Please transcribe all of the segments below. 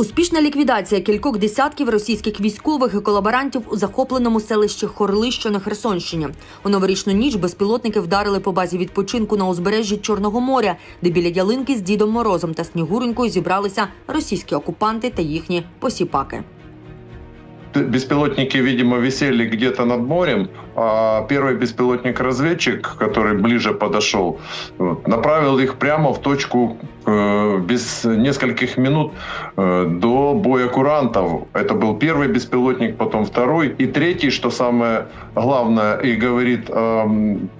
Успішна ліквідація кількох десятків російських військових і колаборантів у захопленому селищі Хорли, що на Херсонщині. У новорічну ніч безпілотники вдарили по базі відпочинку на узбережжі Чорного моря, де біля ялинки з Дідом Морозом та Снігуренькою зібралися російські окупанти та їхні посіпаки. Беспилотники, видимо, висели где-то над морем, а первый беспилотник-разведчик, который ближе подошел, направил их прямо в точку э, без нескольких минут э, до боя курантов. Это был первый беспилотник, потом второй. И третий, что самое главное, и говорит о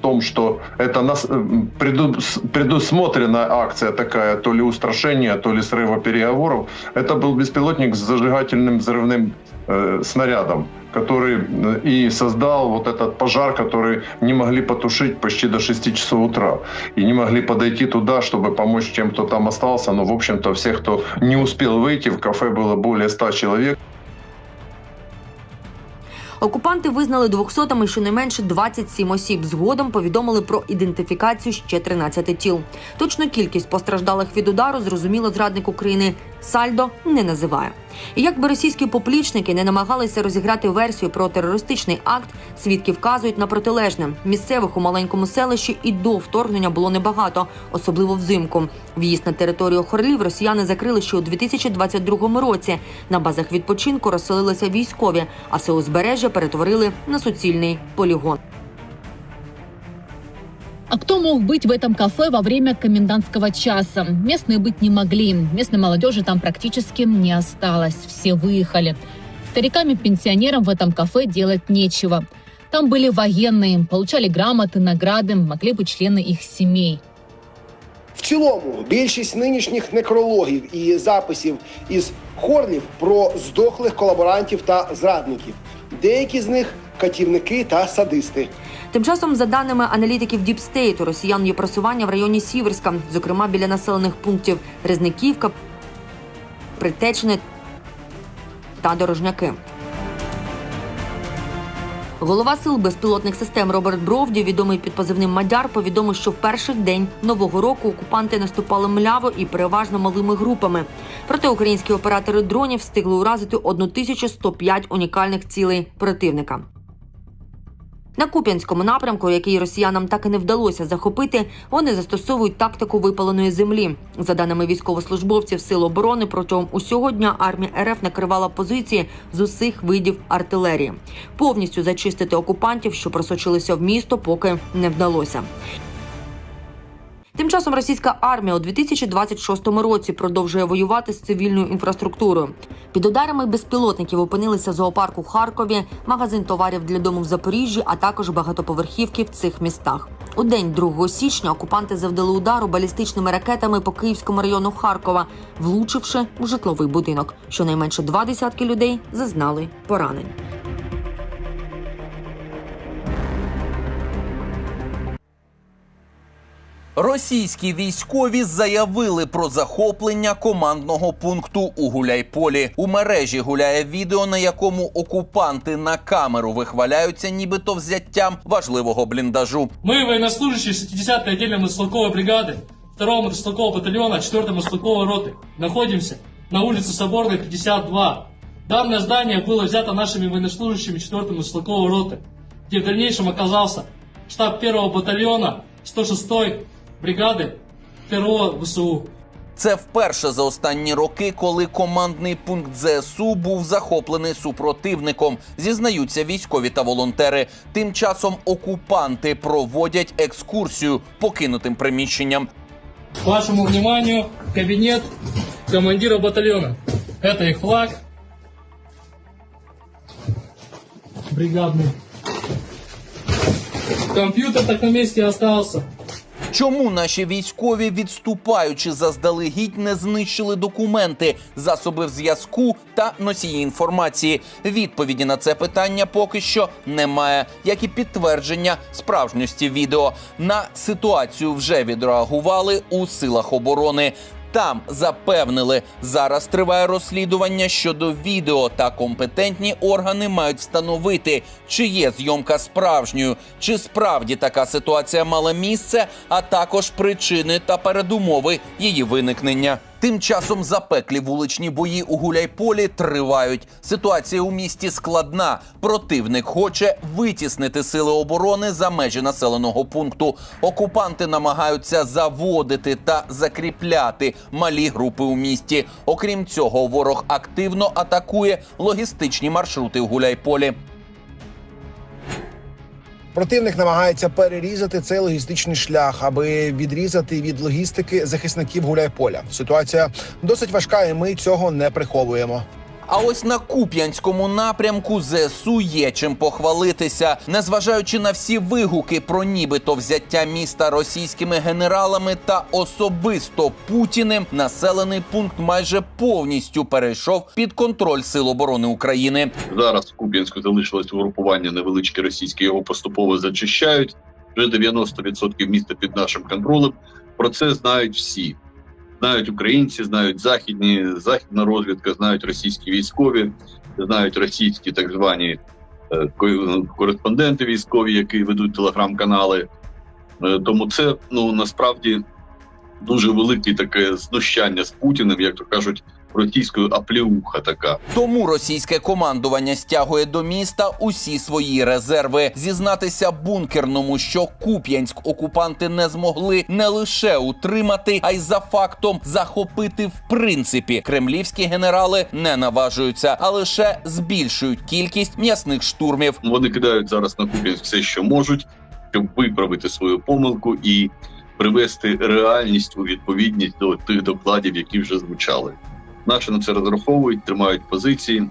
том, что это нас, э, преду- предусмотрена акция такая, то ли устрашения, то ли срыва переговоров. Это был беспилотник с зажигательным взрывным э, снарядом, который э, и создал вот этот пожар, который не могли потушить почти до 6 часов утра. И не могли подойти туда, чтобы помочь тем, кто там остался. Но, в общем-то, всех, кто не успел выйти, в кафе было более 100 человек. Окупанти визнали 200-ми щонайменше 27 осіб. Згодом повідомили про ідентифікацію ще 13 тіл. Точну кількість постраждалих від удару зрозуміло зрадник України Сальдо не називає. І якби російські поплічники не намагалися розіграти версію про терористичний акт, свідки вказують на протилежне. Місцевих у маленькому селищі і до вторгнення було небагато, особливо взимку. В'їзд на територію Хорлів росіяни закрили ще у 2022 році. На базах відпочинку розселилися військові, а все узбережжя перетворили на суцільний полігон. А кто мог быть в этом кафе во время комендантского часа? Местные быть не могли. Местной молодежи там практически не осталось. Все выехали. Старикам и пенсионерам в этом кафе делать нечего. Там были военные, получали грамоты, награды, могли быть члены их семей. В цілому, більшість нинішніх некрологів і записів із хорлів про здохлих колаборантів та зрадників. Деякі з них катівники та садисти. Тим часом, за даними аналітиків Діпстейт, у росіян є просування в районі Сіверська, зокрема біля населених пунктів Резниківка, Притечне та Дорожняки. Голова сил безпілотних систем Роберт Бровді, відомий під позивним Мадяр, повідомив, що в перший день нового року окупанти наступали мляво і переважно малими групами. Проте українські оператори дронів встигли уразити 1105 унікальних цілей противника. На Куп'янському напрямку, який росіянам так і не вдалося захопити, вони застосовують тактику випаленої землі. За даними військовослужбовців Сил оборони, протягом усього дня армія РФ накривала позиції з усіх видів артилерії. Повністю зачистити окупантів, що просочилися в місто, поки не вдалося. Тим часом російська армія у 2026 році продовжує воювати з цивільною інфраструктурою. Під ударами безпілотників опинилися зоопарк у Харкові, магазин товарів для дому в Запоріжжі, а також багатоповерхівки в цих містах. У день 2 січня окупанти завдали удару балістичними ракетами по Київському району Харкова, влучивши у житловий будинок. Щонайменше два десятки людей зазнали поранень. Російські військові заявили про захоплення командного пункту у Гуляйполі. У мережі гуляє відео, на якому окупанти на камеру вихваляються, нібито взяттям важливого бліндажу. Мы, военнослужащие 60-й отдельной мотострелковой бригады, 2-го мотострелкового батальона, 4-й мотострелковой роты, находимся на улице Соборной, 52. Данное здание было взято нашими военнослужащими 4-й мотострелковой роты, где в дальнейшем оказался штаб 1-го батальона 106-й бригады 1-го ВСУ. Це вперше за останні роки, коли командний пункт ЗСУ був захоплений супротивником. Зізнаються військові та волонтери. Тим часом окупанти проводять екскурсію покинутим приміщенням. К вашему вниманию кабинет командира батальона. Это их флаг. Бригадный. Компьютер так на месте и остался. Чому наші військові, відступаючи заздалегідь, не знищили документи, засоби зв'язку та носії інформації? Відповіді на це питання поки що немає, як і підтвердження справжності відео. На ситуацію вже відреагували у силах оборони. Там запевнили, зараз триває розслідування щодо відео, та компетентні органи мають встановити, чи є зйомка справжньою, чи справді така ситуація мала місце, а також причини та передумови її виникнення. Тим часом запеклі вуличні бої у Гуляйполі тривають. Ситуація у місті складна. Противник хоче витіснити сили оборони за межі населеного пункту. Окупанти намагаються заводити та закріпляти малі групи у місті. Окрім цього, ворог активно атакує логістичні маршрути в Гуляйполі. Противник намагається перерізати цей логістичний шлях, аби відрізати від логістики захисників Гуляйполя. Ситуація досить важка, і ми цього не приховуємо. А ось на Куп'янському напрямку ЗСУ є чим похвалитися, незважаючи на всі вигуки про нібито взяття міста російськими генералами та особисто Путіним, населений пункт майже повністю перейшов під контроль Сил оборони України. Зараз в Куп'янську залишилось угрупування невеличке російське, його поступово зачищають. Вже 90% міста під нашим контролем. Про це знають всі. Знають українці, знають західні, західна розвідка, знають російські військові, знають російські так звані е, кореспонденти військові, які ведуть телеграм-канали. Е, Тому це ну насправді дуже велике таке знущання з Путіним, як то кажуть, російською аплеуха така. Тому російське командування стягує до міста усі свої резерви. Зізнатися бункерному, що Куп'янськ окупанти не змогли не лише утримати, а й за фактом захопити в принципі. Кремлівські генерали не наважуються, а лише збільшують кількість м'ясних штурмів. Вони кидають зараз на Куп'янськ все, що можуть, щоб виправити свою помилку і привести реальність у відповідність до тих докладів, які вже звучали. Наші на це розраховують, тримають позиції,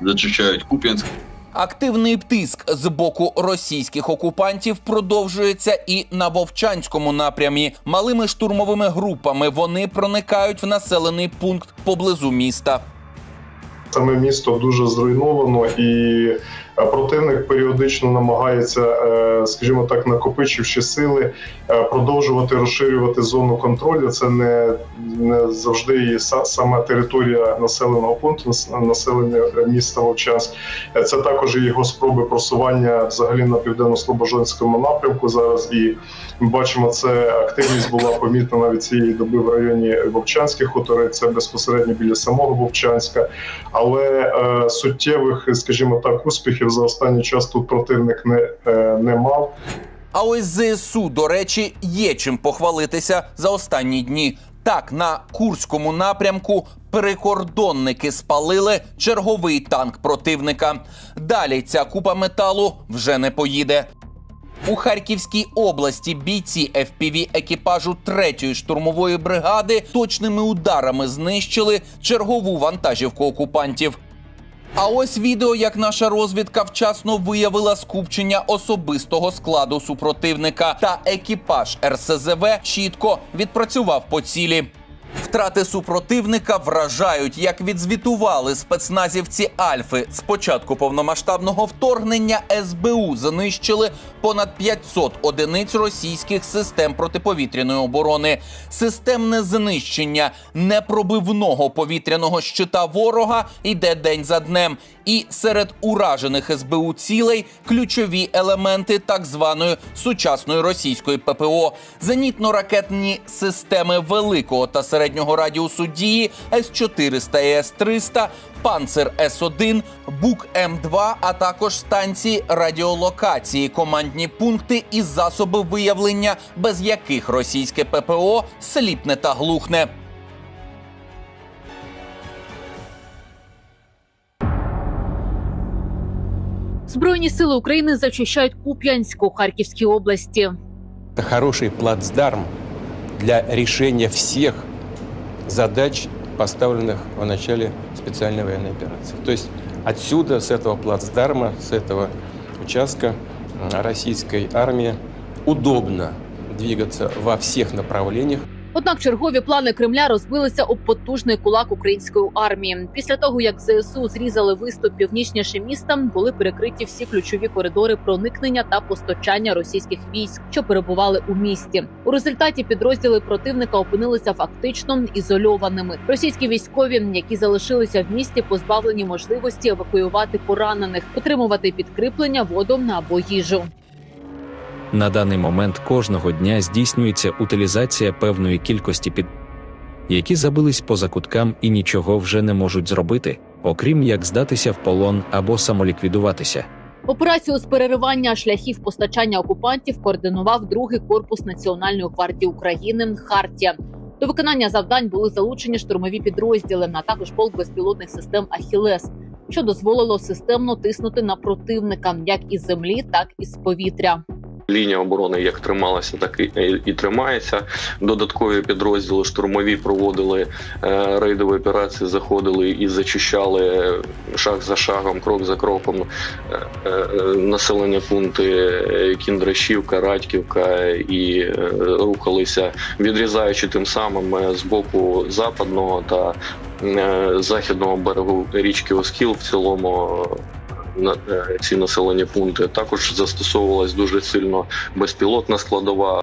зачищають Куп'янськ. Активний тиск з боку російських окупантів продовжується і на Вовчанському напрямі. Малими штурмовими групами вони проникають в населений пункт поблизу міста. Саме місто дуже зруйновано, і противник періодично намагається, е, скажімо так, накопичивши сили, е, продовжувати розширювати зону контролю. Це не, не завжди і сама територія населеного пункту, населення міста Вовчанськ. Е, Це також і його спроби просування взагалі на південно-слобожанському напрямку зараз. І ми бачимо, це активність була помітна навіть цієї доби в районі Вовчанських хуторів. Це безпосередньо біля самого Вовчанська але е, суттєвих, скажімо так, успіхів за останній час тут противник не, е, не мав. А ось ЗСУ, до речі, є чим похвалитися за останні дні. Так, на Курському напрямку прикордонники спалили черговий танк противника. Далі ця купа металу вже не поїде. У Харківській області бійці FPV екіпажу 3-ї штурмової бригади точними ударами знищили чергову вантажівку окупантів. А ось відео, як наша розвідка вчасно виявила скупчення особистого складу супротивника, та екіпаж РСЗВ чітко відпрацював по цілі. Втрати супротивника вражають, як відзвітували спецназівці Альфи. З початку повномасштабного вторгнення СБУ знищили понад 500 одиниць російських систем протиповітряної оборони. Системне знищення непробивного повітряного щита ворога йде день за днем. І серед уражених СБУ цілей ключові елементи так званої сучасної російської ППО, зенітно-ракетні системи великого та середнього радіусу дії С-400 і С-300, Панцер С-1, Бук М2, а також станції радіолокації, командні пункти і засоби виявлення, без яких російське ППО сліпне та глухне. Збройні сили України зачищають Куп'янськ у Харківській області. Хороший плацдарм для решения всех задач, поставленных в начале специальной военной операции. То есть отсюда, с этого плацдарма, с этого участка российской армии удобно двигаться во всех направлениях. Однак чергові плани Кремля розбилися об потужний кулак української армії. Після того як ЗСУ зрізали виступ північніше міста, були перекриті всі ключові коридори проникнення та постачання російських військ, що перебували у місті. У результаті підрозділи противника опинилися фактично ізольованими. Російські військові, які залишилися в місті, позбавлені можливості евакуювати поранених, отримувати підкріплення, воду або їжу. На даний момент кожного дня здійснюється утилізація певної кількості під які забились по закуткам і нічого вже не можуть зробити, окрім як здатися в полон або самоліквідуватися. Операцію з переривання шляхів постачання окупантів координував другий корпус Національної гвардії України Хартія. До виконання завдань були залучені штурмові підрозділи, а також полк безпілотних систем Ахілес, що дозволило системно тиснути на противника як із землі, так і з повітря. Лінія оборони як трималася, так і, і тримається. Додаткові підрозділи штурмові проводили е, рейдові операції, заходили і зачищали шаг за шагом, крок за кроком е, е, населення пункти е, Кіндрашівка, Радьківка і е, рухалися, відрізаючи тим самим е, з боку западного та е, західного берегу річки Оскіл в цілому. Е, на ці населені пункти також застосовувалась дуже сильно безпілотна складова.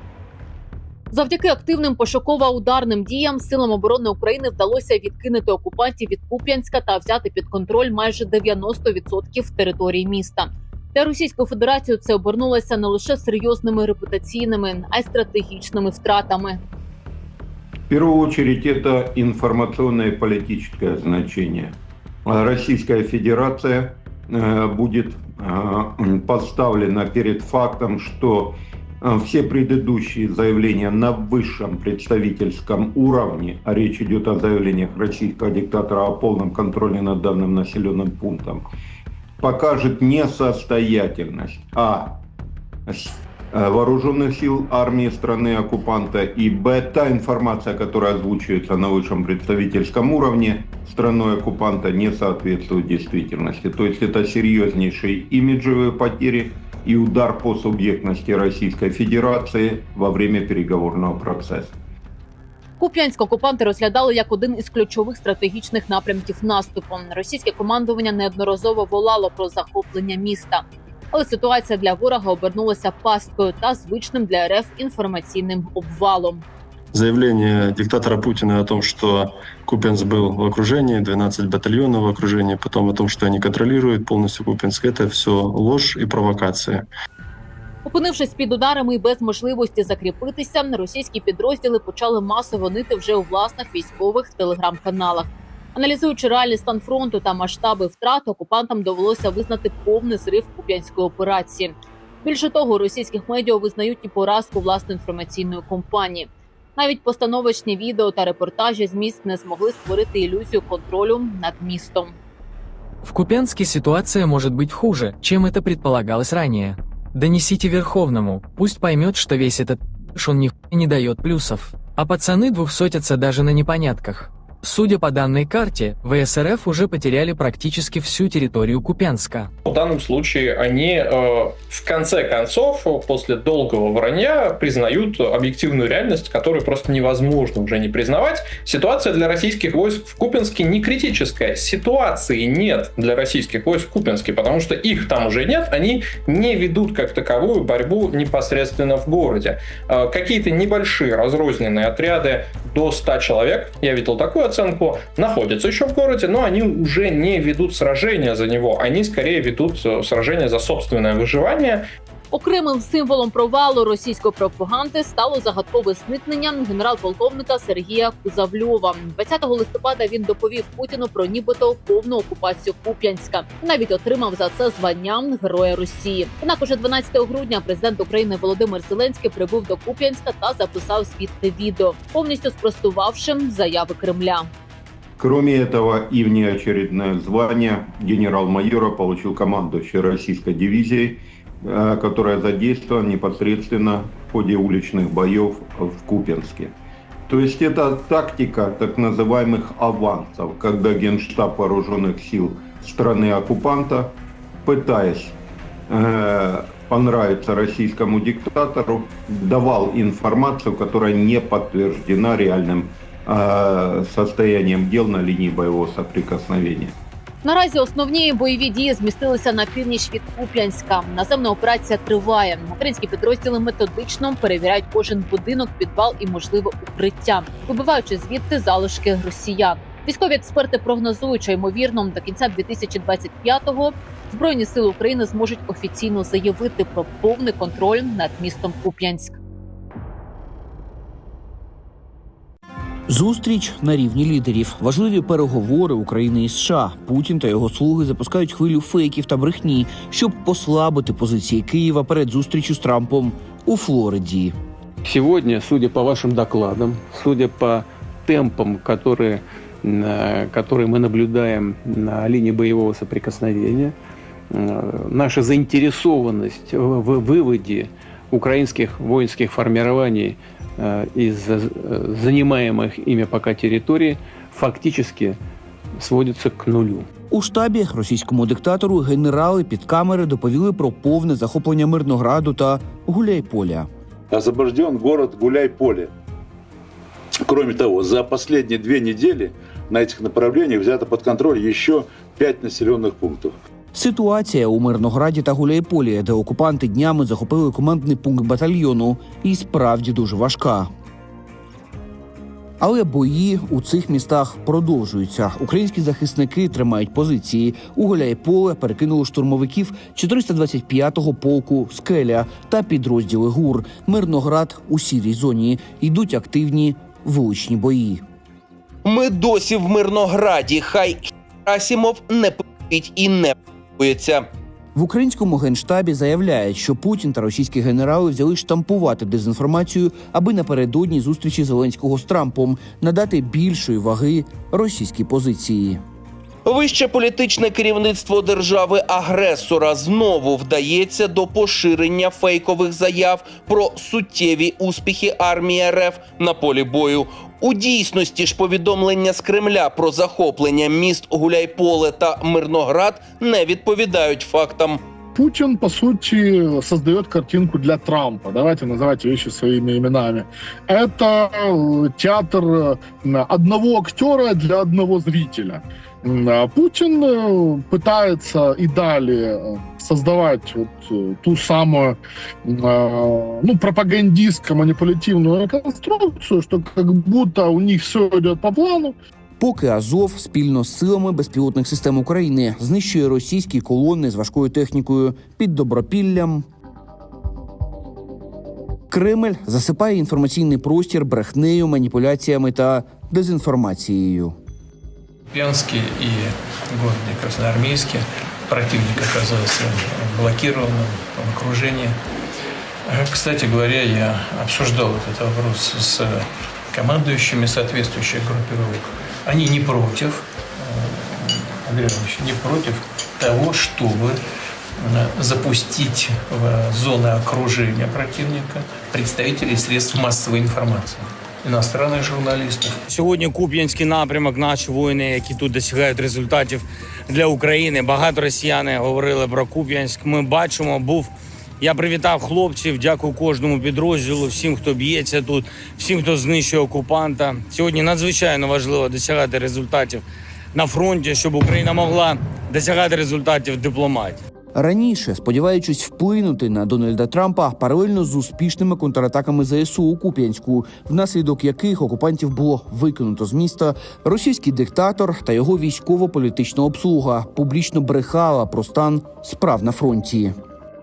Завдяки активним пошуково-ударним діям силам оборони України вдалося відкинути окупантів від Куп'янська та взяти під контроль майже 90% території міста. Для Російської Федерації це обернулося не лише серйозними репутаційними, а й стратегічними втратами. В первую очередь это информационное и политическое значение. Российская Федерация будет э, поставлена перед фактом, что э, все предыдущие заявления на высшем представительском уровне, а речь идет о заявлениях российского диктатора о полном контроле над данным населенным пунктом, покажет несостоятельность а э, вооруженных сил армии страны оккупанта и б та информация, которая озвучивается на высшем представительском уровне страной оккупанта не соответствует действительности. То есть это серьезнейшие имиджевые потери и удар по субъектности Российской Федерации во время переговорного процесса. Куп'янськ окупанти розглядали як один із ключових стратегічних напрямків наступу. Російське командування неодноразово волало про захоплення міста. Але ситуація для ворога обернулася пасткою та звичним для РФ інформаційним обвалом. заявление диктатора Путина о том, что Купенск был в окружении, 12 батальонов в окружении, потом о том, что они контролируют полностью Купенск, это все ложь и провокация. Опинившись під ударами і без можливості закріпитися, російські підрозділи почали масово нити вже у власних військових телеграм-каналах. Аналізуючи реальний стан фронту та масштаби втрат, окупантам довелося визнати повний зрив куп'янської операції. Більше того, російських медіа визнають і поразку власної інформаційної компанії. Навіть постановочні відео та репортажі з міст не змогли створити ілюзію контролю над містом. В Купянске ситуация может быть хуже, чем это предполагалось ранее. Донесите Верховному, пусть поймет, что весь этот ш он нихуя не дает плюсов. А пацаны двухсотятся даже на непонятках. Судя по данной карте, ВСРФ уже потеряли практически всю территорию Купянска. В данном случае они э, в конце концов, после долгого вранья, признают объективную реальность, которую просто невозможно уже не признавать. Ситуация для российских войск в Купинске не критическая. Ситуации нет для российских войск в Купинске, потому что их там уже нет, они не ведут как таковую борьбу непосредственно в городе. Э, какие-то небольшие разрозненные отряды до 100 человек, я видел такую оценку, находятся еще в городе, но они уже не ведут сражения за него, они скорее ведут э, сражения за собственное выживание. Окремим символом провалу російської пропаганди стало загадкове зникнення генерал-полковника Сергія Кузавльова. 20 листопада він доповів Путіну про нібито повну окупацію Куп'янська. Навіть отримав за це звання Героя Росії. Однак уже 12 грудня президент України Володимир Зеленський прибув до Куп'янська та записав звідти відео, повністю спростувавши заяви Кремля. Кроме этого, и внеочередное звание генерал-майора получил командующий российской дивизией, которая задействована непосредственно в ходе уличных боев в Купенске. То есть это тактика так называемых авансов, когда Генштаб вооруженных сил страны-оккупанта, пытаясь э, понравиться российскому диктатору, давал информацию, которая не подтверждена реальным э, состоянием дел на линии боевого соприкосновения. Наразі основні бойові дії змістилися на північ від Куп'янська. Наземна операція триває. Українські підрозділи методично перевіряють кожен будинок, підвал і можливе укриття, вибиваючи звідти залишки росіян. Військові експерти прогнозують, що ймовірно до кінця 2025-го збройні сили України зможуть офіційно заявити про повний контроль над містом Куп'янськ. Зустріч на рівні лідерів, важливі переговори України і США. Путін та його слуги запускають хвилю фейків та брехні, щоб послабити позиції Києва перед зустрічю з Трампом у Флориді. Сегодня, судя по вашим докладам, судя по темпам, которые, э, которые мы наблюдаем на линии боевого соприкосновения, э, наша заинтересованность в в выводе украинских воинских формирований э, из э, занимаемых ими пока территорий фактически сводится к нулю. У штабі російському диктатору генерали під камери доповіли про повне захоплення Мирнограду та Гуляйполя. освобожден город Гуляй-Поле. Кроме того, за последние две недели на этих направлениях взято под контроль еще пять населенных пунктов. Ситуація у Мирнограді та Гуляйполі, де окупанти днями захопили командний пункт батальйону, і справді дуже важка. Але бої у цих містах продовжуються. Українські захисники тримають позиції. У Гуляйполе перекинули штурмовиків 425-го полку Скеля та підрозділи ГУР. Мирноград у сірій зоні йдуть активні вуличні бої. Ми досі в Мирнограді. Хай Асімов не пить і не п***ється. В українському генштабі заявляють, що Путін та російські генерали взяли штампувати дезінформацію, аби напередодні зустрічі Зеленського з Трампом надати більшої ваги російській позиції. Вище політичне керівництво держави-агресора знову вдається до поширення фейкових заяв про суттєві успіхи армії РФ на полі бою. У дійсності ж повідомлення з Кремля про захоплення міст Гуляйполе та Мирноград не відповідають фактам. Путин, по сути, создает картинку для Трампа. Давайте называть вещи своими именами. Это э, театр одного актера для одного зрителя. А Путин э, пытается и далее э, создавать вот ту самую э, ну, пропагандистско-манипулятивную конструкцию, что как будто у них все идет по плану, Поки Азов спільно з силами безпілотних систем України знищує російські колони з важкою технікою під добропіллям. Кремль засипає інформаційний простір брехнею, маніпуляціями та дезінформацією. Купянске и городе Красноармейске противник оказался блокированным в окружении. Э, Кстати говоря, я обсуждал этот вопрос с командующими соответствующих группировок. Они не против, э, Андрей Иванович, не против того, чтобы э, запустить в зоны окружения противника представителей средств массовой информации, иностранных журналистов, Сьогодні Куп'янський напрямок, наші воїни, які тут досягають результатів для України. Багато росіяни говорили про Куп'янськ. Ми бачимо, був. я привітав хлопців, дякую кожному підрозділу, всім, хто б'ється тут, всім, хто знищує окупанта. Сьогодні надзвичайно важливо досягати результатів на фронті, щоб Україна могла досягати результатів дипломатії. Раніше, сподіваючись вплинути на Дональда Трампа, паралельно з успішними контратаками ЗСУ у Куп'янську, внаслідок яких окупантів було викинуто з міста, російський диктатор та його військово-політична обслуга публічно брехала про стан справ на фронті.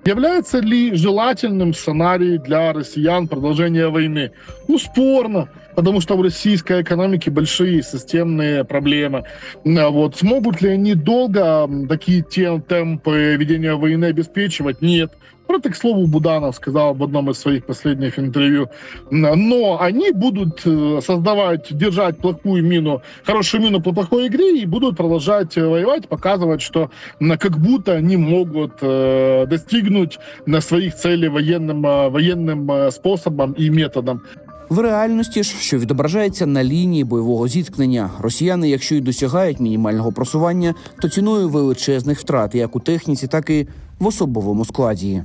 Является ли желательным сценарий для россиян продолжения войны? Ну, спорно, потому что в российской экономике большие системные проблемы. А Вот. Смогут ли они долго такие те- темпы ведения войны обеспечивать? Нет. Про это, к слову, Буданов сказал в одном из своих последних интервью. Но они будут э, создавать, держать плохую мину, хорошую мину по плохой игре и будут продолжать э, воевать, показывать, что м, как будто они могут э, достигнуть на своих целей военным, э, военным э, способом и методом. В реальності ж, що відображається на лінії бойового зіткнення, росіяни, якщо й досягають мінімального просування, то ціною величезних втрат як у техніці, так і в особовому складі.